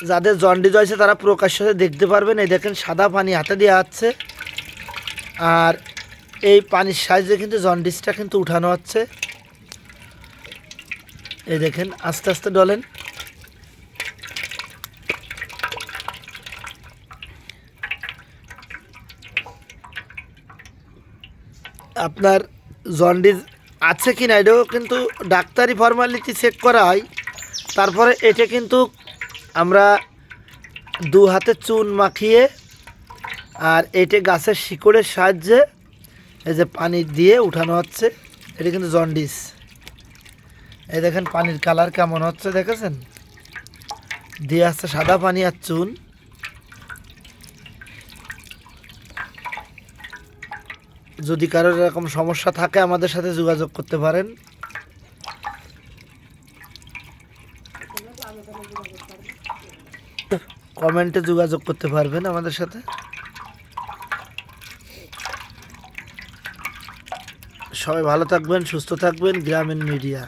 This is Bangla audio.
যাদের জন্ডিস হয়েছে, তারা প্রকাশ্যে দেখতে পারবেন এই দেখেন, সাদা পানি হাতে দেওয়া হচ্ছে আর এই পানির সাহায্যে কিন্তু জন্ডিসটা কিন্তু উঠানো হচ্ছে। এই দেখেন, আস্তে আস্তে ডলেন। আপনার জন্ডিস আছে কি না এটাও কিন্তু ডাক্তারি ফর্মালিটি চেক করা হয়। তারপরে এটা কিন্তু আমরা দু হাতে চুন মাখিয়ে আর এটা গাছের শিকড়ের সাহায্যে এই যে পানি দিয়ে উঠানো হচ্ছে। এটা কিন্তু জন্ডিস। এই দেখেন পানির কালার কেমন হচ্ছে দেখেছেন? দিয়ে আসছে সাদা পানি আর চুন। যদি কারোর এরকম সমস্যা থাকে আমাদের সাথে যোগাযোগ করতে পারেন। কমেন্টে যোগাযোগ করতে পারবেন আমাদের সাথে। সবাই ভালো থাকবেন সুস্থ থাকবেন গ্রামীণ মিডিয়া।